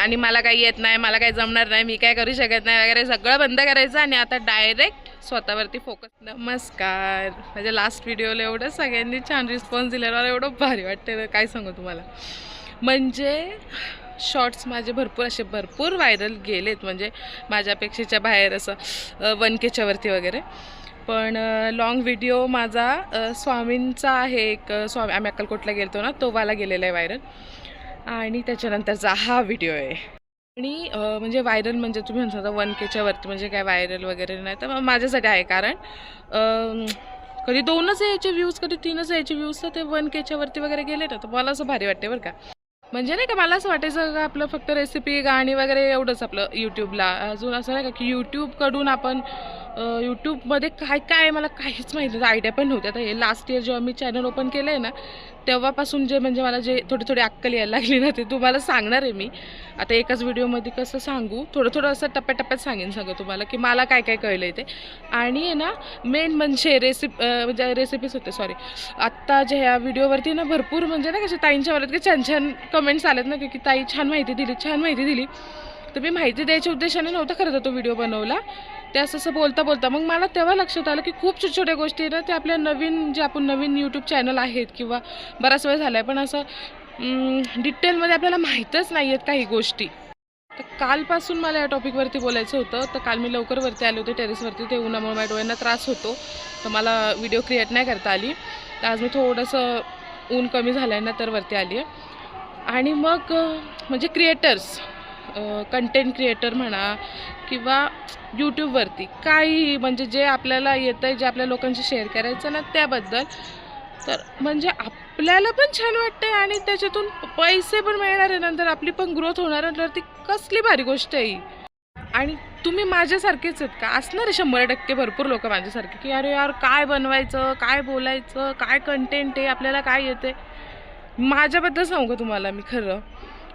आणि मला काही येत नाही मला काही जमणार नाही मी काय करू शकत नाही वगैरे सगळं बंद करायचं आणि आता डायरेक्ट स्वतःवरती फोकस नमस्कार. माझ्या लास्ट व्हिडिओला एवढं सगळ्यांनी छान रिस्पॉन्स दिलेला मला एवढं भारी वाटते काय सांगू तुम्हाला? म्हणजे शॉर्ट्स माझे भरपूर असे भरपूर व्हायरल गेलेत. म्हणजे माझ्यापेक्षेच्या बाहेर असं वन केच्यावरती वगैरे. पण लॉंग व्हिडिओ माझा स्वामींचा आहे एक स्वामी आम्ही अक्कलकोटला गेलतो ना तो वाला गेलेला आहे व्हायरल आणि त्याच्यानंतरचा हा व्हिडिओ आहे. आणि म्हणजे व्हायरल म्हणजे तुम्ही म्हणता वन केच्या वरती म्हणजे काय व्हायरल वगैरे नाही. तर माझ्यासाठी आहे कारण कधी दोनच यायचे व्ह्यूज कधी तीनच यायचे व्ह्यूज तर ते वन केच्या वरती वगैरे गेले ना तर मला असं भारी वाटते बरं का. म्हणजे नाही का मला असं वाटायचं का आपलं फक्त रेसिपी गाणी वगैरे एवढंच आपलं यूट्यूबला अजून असं नाही का की यूट्यूबकडून आपण यूट्यूबमध्ये काय काय आहे मला काहीच माहिती नव्हतं आयडिया पण नव्हती. आता हे लास्ट इयर जेव्हा मी चॅनल ओपन केलं आहे ना तेव्हापासून जे म्हणजे मला जे थोडी थोडी अक्कल यायला लागली ना ते तुम्हाला सांगणार आहे मी. आता एकाच व्हिडिओमध्ये कसं सांगू? थोडं थोडं असं टप्प्याटप्प्यात सांगेन सगळं तुम्हाला की मला काय काय कळलं आहे ते. आणि आहे ना मेन म्हणजे रेसिप म्हणजे रेसिपीज होते सॉरी आत्ता जे ह्या व्हिडिओवरती ना भरपूर म्हणजे ना कसे ताईंच्या वरती छान छान कमेंट्स आलेत ना की ताई छान माहिती दिली छान माहिती दिली. तर मी माहिती द्यायच्या उद्देशाने नव्हता खरं तर तो व्हिडिओ बनवला. ते असं असं बोलता बोलता मग मला तेव्हा लक्षात आलं की खूप छोट्या छोट्या गोष्टी आहेत ना ते आपल्या नवीन जे आपण नवीन यूट्यूब चॅनल आहेत किंवा बराच वेळ झाला आहे पण असं डिटेलमध्ये आपल्याला माहीतच नाही आहेत काही गोष्टी. तर कालपासून मला या टॉपिकवरती बोलायचं होतं. तर काल मी लवकर वरती आले होते टेरेसवरती ते उन्हामुळे माझ्या डोळ्यांना त्रास होतो. तर मला व्हिडिओ क्रिएट नाही करता आली. तर आज मी थोडंसं ऊन कमी झालं आहे ना तर वरती आली आहे आणि मग म्हणजे क्रिएटर्स कंटेंट क्रिएटर म्हणा किंवा यूट्यूबवरती काही म्हणजे जे आपल्याला येतं आहे जे आपल्या लोकांशी शेअर करायचं ना त्याबद्दल तर म्हणजे आपल्याला पण छान वाटतं आणि त्याच्यातून पैसे पण मिळणार आहे. नंतर आपली पण ग्रोथ होणार नंतर तर ती कसली भारी गोष्ट आहे आणि तुम्ही माझ्यासारखेच आहेत का? असणार आहे शंभर टक्के भरपूर लोक माझ्यासारखे की अरे यार काय बनवायचं काय बोलायचं काय कंटेंट आहे आपल्याला काय येते माझ्याबद्दल सांगू का तुम्हाला मी खरं?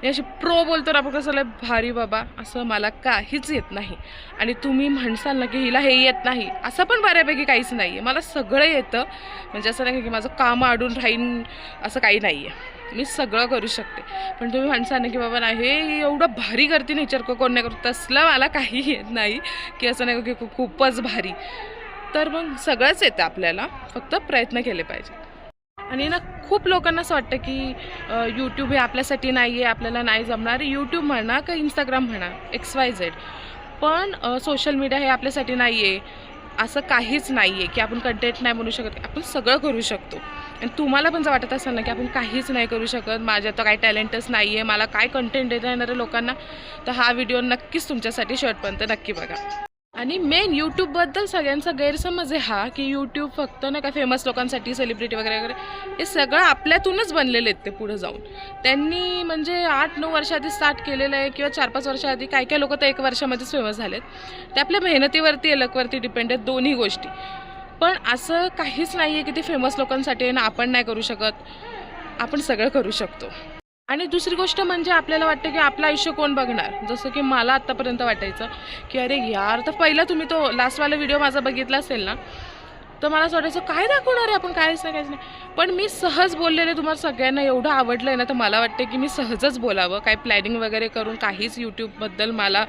मी अशी प्रो बोलतो ना आपण कसं लय भारी बाबा असं मला काहीच येत नाही. आणि तुम्ही म्हणसाल ना की हिला हे येत नाही असं पण बऱ्यापैकी काहीच नाही आहे मला सगळं येतं. म्हणजे असं नाही की माझं काम अडून राहीन असं काही नाही आहे मी सगळं करू शकते. पण तुम्ही म्हणसाल ना की बाबा नाही हे एवढं भारी करते नेचर कोण नाही करत. तसलं मला काही येत नाही की असं नाही की खूपच भारी. तर मग सगळंच येतं आपल्याला. फक्त प्रयत्न केले पाहिजे. आणि ना खूप लोकांना असं वाटतं की यूट्यूब हे आपल्यासाठी नाही आहे आपल्याला नाही जमणार. यूट्यूब म्हणा का इंस्टाग्राम म्हणा एक्स वाय झेड पण सोशल मीडिया हे आपल्यासाठी नाही आहे असं काहीच नाही आहे की आपण कंटेंट नाही बनवू शकत. आपण सगळं करू शकतो. आणि तुम्हाला पण जर वाटत असेल ना की आपण काहीच नाही करू शकत माझ्या तर काही टॅलेंटच नाही आहे मला काय कंटेंट देता येणार आहे लोकांना तर हा व्हिडिओ नक्कीच तुमच्यासाठी शर्टपर्यंत नक्की बघा. आणि मेन यूट्यूबबद्दल सगळ्यांचा गैरसमज आहे हा की यूट्यूब फक्त नाही का फेमस लोकांसाठी सेलिब्रिटी वगैरे वगैरे हे सगळं आपल्यातूनच बनलेले आहेत ते पुढे जाऊन. त्यांनी म्हणजे आठ नऊ वर्षाआधी स्टार्ट केलेलं आहे किंवा चार पाच वर्षाआधी काय काय लोक तर एक वर्षामध्येच फेमस झालेत. ते आपल्या मेहनतीवरती अलकवरती डिपेंड आहेत दोन्ही गोष्टी. पण असं काहीच नाही आहे की ते फेमस लोकांसाठी आहे ना आपण नाही करू शकत. आपण सगळं करू शकतो. आणि दुसरी गोष्ट म्हणजे आपल्याला वाटतं की आपलं आयुष्य कोण बघणार? जसं की मला आत्तापर्यंत वाटायचं की अरे यार तर पहिला तुम्ही तो लास्टवाला व्हिडिओ माझा बघितला असेल ना तर मला असं वाटायचं काय दाखवणार आहे आपण? कायच नाही काहीच नाही. पण मी सहज बोललेले तुम्हाला सगळ्यांना एवढं आवडलं आहे ना तर मला वाटतं की मी सहजच बोलावं. काही प्लॅनिंग वगैरे करून काहीच यूट्यूबबद्दल मला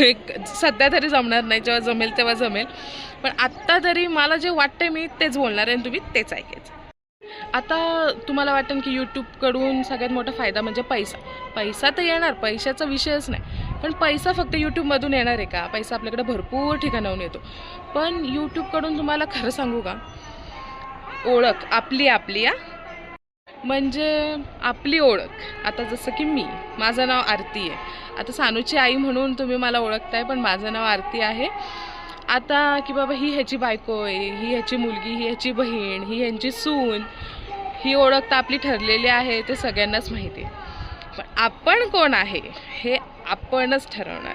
एक सध्या तरी जमणार नाही जेव्हा जमेल तेव्हा जमेल. पण आत्ता तरी मला जे वाटतं मी तेच बोलणार आहे आणि तुम्ही तेच ऐकायचं. आता तुम्हाला वाटेल की यूट्यूबकडून सगळ्यात मोठा फायदा म्हणजे पैसा. पैसा तर येणार पैशाचा विषयच नाही. पण पैसा फक्त यूट्यूबमधून येणार आहे का? पैसा आपल्याकडे भरपूर ठिकाणाहून येतो. पण यूट्यूबकडून तुम्हाला खरं सांगू का? ओळख आपली आपली आ म्हणजे आपली ओळख. आता जसं की मी माझं नाव आरती आहे. आता सानूची आई म्हणून तुम्ही मला ओळखताय पण माझं नाव आरती आहे. आता की बाबा ही ह्याची बायको आहे ही ह्याची मुलगी ही ह्याची बहीण ही ह्यांची सून ही ओळख तर आपली ठरलेली आहे ते सगळ्यांनाच माहिती आहे. पण आपण कोण आहे हे आपणच ठरवणार.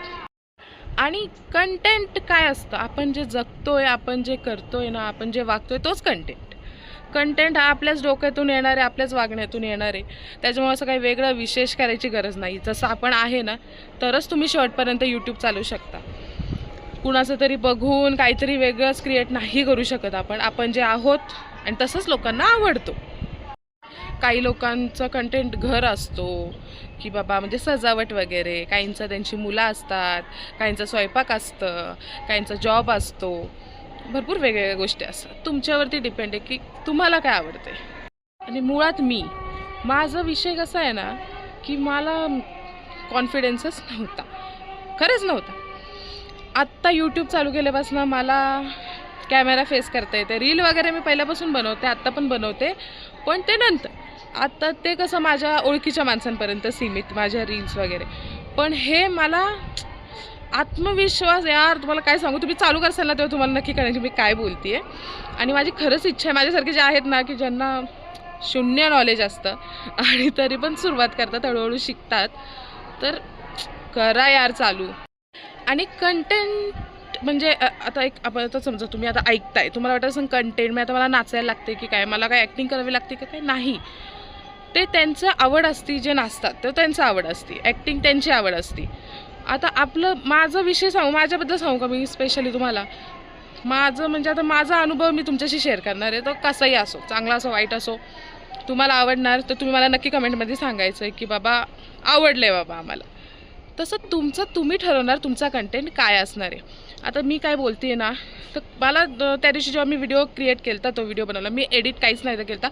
आणि कंटेंट काय असतं? आपण जे जगतोय आपण जे करतोय ना आपण जे वागतोय तोच कंटेंट कंटेंट हा आपल्याच डोक्यातून येणार आहे आपल्याच वागण्यातून येणार आहे. त्याच्यामुळे असं काही वेगळं विशेष करायची गरज नाही. जसं आपण आहे ना तरच तुम्ही शेवटपर्यंत यूट्यूब चालू शकता. कुणाचं तरी बघून काहीतरी वेगळंच क्रिएट नाही करू शकत आपण. आपण जे आहोत आणि तसंच लोकांना आवडतो. काही लोकांचं कंटेंट घर असतो की बाबा म्हणजे सजावट वगैरे काहींचं त्यांची मुलं असतात काहींचं स्वयंपाक असतं काहींचा जॉब असतो. भरपूर वेगवेगळ्या गोष्टी असतात. तुमच्यावरती डिपेंड आहे की तुम्हाला काय आवडते आणि मुळात मी माझा विषय कसा आहे ना की मला कॉन्फिडन्सच नव्हता. खरंच नव्हता. आत्ता यूट्यूब चालू केल्यापासून मला कॅमेरा फेस करता येते. रील वगैरे मी पहिल्यापासून बनवते आत्ता पण बनवते. पण ते नंतर. आत्ता ते कसं माझ्या ओळखीच्या माणसांपर्यंत सीमित माझ्या रील्स वगैरे. पण हे मला आत्मविश्वास यार तुम्हाला काय सांगू? तुम्ही चालू करसाल ना तेव्हा तुम्हाला नक्की कळेल की मी काय बोलते आणि माझी खरंच इच्छा आहे माझ्यासारखे जे आहेत ना की ज्यांना शून्य नॉलेज असतं आणि तरी पण सुरुवात करतात हळूहळू शिकतात. तर करा यार चालू. आणि कंटेंट म्हणजे आता एक आपण आता समजा तुम्ही आता ऐकताय तुम्हाला वाटत असं कंटेंट मी आता मला नाचायला लागते की काय मला काय ॲक्टिंग करावी लागते की काय? नाही. ते त्यांचं आवड असती जे नाचतात तर त्यांचं आवड असती. ॲक्टिंग त्यांची आवड असती. आता आपलं माझा विषय सांगू माझ्याबद्दल सांगू का मी स्पेशली तुम्हाला? माझं म्हणजे आता माझा अनुभव मी तुमच्याशी शेअर करणार आहे. तो कसाही असो चांगला असो वाईट असो तुम्हाला आवडणार तर तुम्ही मला नक्की कमेंटमध्ये सांगायचं आहे की बाबा आवडलं आहे बाबा आम्हाला. तसं तुमचं तुम्ही ठरवणार तुमचा कंटेंट काय असणार आहे. आता मी काय बोलते ना तर मला त्या दिवशी जेव्हा मी व्हिडिओ क्रिएट केला तो व्हिडिओ बनवला. मी एडिट काहीच नाही तर केला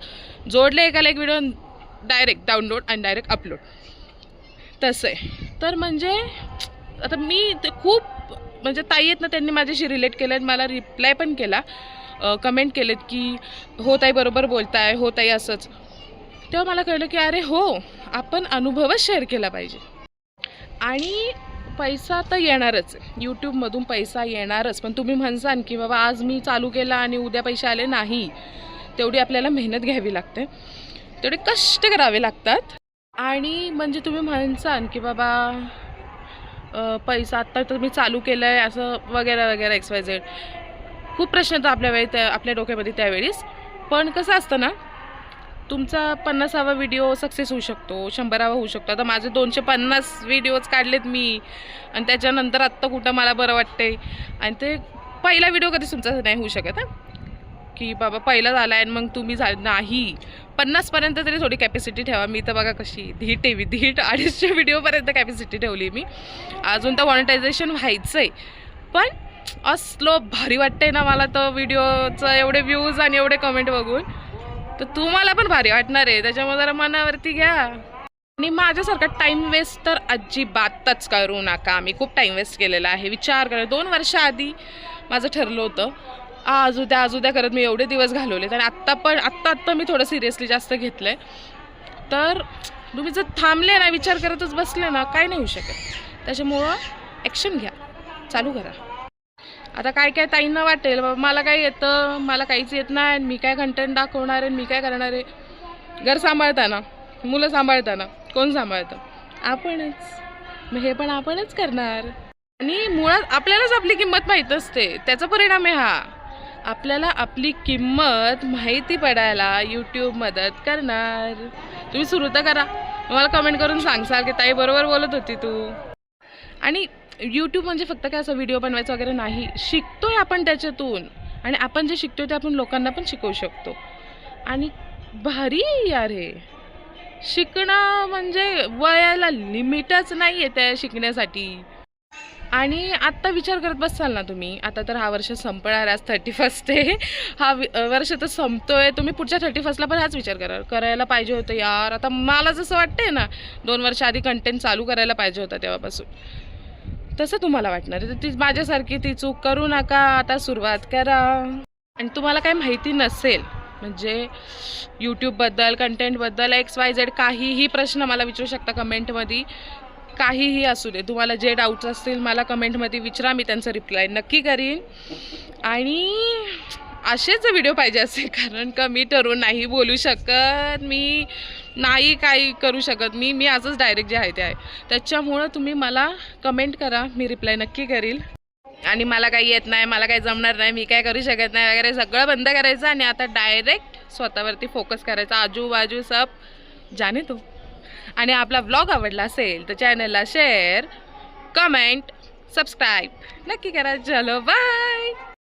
जोडले एकाला एक व्हिडिओ डायरेक्ट डाउनलोड आणि डायरेक्ट अपलोड तसं आहे. तर म्हणजे आता मी ते खूप म्हणजे ताई आहेत ना त्यांनी माझ्याशी रिलेट केलं आणि मला रिप्लाय पण केला. कमेंट केलेत की हो ताई बरोबर बोलताय. हो ताई असंच. तेव्हा मला कळलं की अरे हो आपण अनुभवच शेअर केला पाहिजे. आणि पैसा तर येणारच. यूट्यूबमधून पैसा येणारच. पण तुम्ही म्हणसान की बाबा आज मी चालू केला आणि उद्या पैसे आले नाही तेवढी आपल्याला मेहनत घ्यावी लागते. तेवढे कष्ट करावे लागतात. आणि म्हणजे तुम्ही म्हणसान की बाबा पैसा आत्ता तर मी चालू केलं आहे असं वगैरे वगैरे एक्स वाय झेड खूप प्रश्न येतो आपल्या वेळी त्या आपल्या डोक्यामध्ये त्यावेळीस. पण कसं असतं ना तुमचा पन्नासावा व्हिडिओ सक्सेस होऊ शकतो शंभरावा होऊ शकतो. आता माझे दोनशे पन्नास व्हिडिओज काढलेत मी. आणि त्याच्यानंतर आत्ता कुठं मला बरं वाटते आणि ते पहिला व्हिडिओ कधीच तुमचा नाही होऊ शकत हां? की बाबा पहिला झाला आहे आणि मग तुम्ही झा नाही. पन्नासपर्यंत तरी थोडी कॅपॅसिटी ठेवा. मी तर बघा कशी धीट आहे धीट अडीचशे व्हिडिओपर्यंत कॅपॅसिटी ठेवली मी. अजून तर मॉनिटायझेशन व्हायचं आहे पण असलो भारी वाटतंय ना मला तर व्हिडिओचं एवढे व्ह्यूज आणि एवढे कमेंट बघून. तर तुम्हाला पण भारी वाटणार आहे. त्याच्यामुळे जरा मनावरती घ्या. आणि माझ्यासारखा टाईम वेस्ट तर अजिबातच करू नका. मी खूप टाईम वेस्ट केलेला आहे. विचार करा. दोन वर्षाआधी माझं ठरलं होतं. आज उद्या आज उद्या करत मी एवढे दिवस घालवलेत आणि आत्ता पण आत्ता आत्ता मी थोडं सिरियसली जास्त घेतलं आहे तर तुम्ही जर थांबले ना विचार करतच बसले ना काय नाही होऊ शकत. त्याच्यामुळं ॲक्शन घ्या. चालू करा. आता काय काय ताईंना वाटेल? बाबा मला काय येतं? मला काहीच येत नाही. मी काय कंटेंट दाखवणार आहे? मी काय करणार आहे? घर सांभाळताना. मुलं सांभाळताना. कोण सांभाळतं? आपणच. मग हे पण आपणच करणार. आणि मुळात आपल्यालाच आपली किंमत माहीत असते. त्याचा परिणाम आहे हा. आपल्याला आपली किंमत माहिती पडायला यूट्यूब मदत करणार. तुम्ही सुरू तर करा. मला कमेंट करून सांगसाल की ताई बरोबर बोलत होती तू. आणि यूट्यूब म्हणजे फक्त काय असं व्हिडिओ बनवायचं वगैरे नाही. शिकतो आहे आपण त्याच्यातून. आणि आपण जे शिकतोय ते आपण लोकांना पण शिकवू शकतो. आणि भारी यार हे. शिकणं म्हणजे वयाला लिमिटच नाही आहे त्या शिकण्यासाठी. आणि आत्ता विचार करत बसाल ना तुम्ही आता तर हा वर्ष संपणार आज थर्टी फर्स्ट आहे. हा वि- वर्ष तर संपतोय तुम्ही पुढच्या थर्टी फर्स्टला पण हाच विचार करा. करायला पाहिजे होतं यार. आता मला जसं वाटतंय ना दोन वर्ष आधी कंटेंट चालू करायला पाहिजे होता तेव्हापासून. तसं तुम्हाला वाटणार आहे. तर ती माझ्यासारखी ती चूक करू नका आता सुरुवात करा. आणि तुम्हाला काही माहिती नसेल म्हणजे यूट्यूबबद्दल कंटेंटबद्दल एक्स वाय झेड काहीही प्रश्न मला विचारू शकता कमेंटमध्ये. काहीही असू दे तुम्हाला जे डाऊट्स असतील मला कमेंटमध्ये विचारा मी त्यांचं रिप्लाय नक्की करीन. आणि असेच व्हिडिओ पाहिजे असेल कारण का मी ठरवून नाही बोलू शकत मी नाही काही करू शकत मी मी आजच डायरेक्ट जे आहे ते आहे. त्याच्यामुळं तुम्ही मला कमेंट करा मी रिप्लाय नक्की करील. आणि मला काही येत नाही मला काही जमणार नाही मी काय करू शकत नाही वगैरे सगळं बंद करायचं आणि आता डायरेक्ट स्वतःवरती फोकस करायचा. आजूबाजू सब जाने तो आणि आपला ब्लॉग आवडला असेल तर चॅनलला शेअर कमेंट सबस्क्राईब नक्की करा. चलो बाय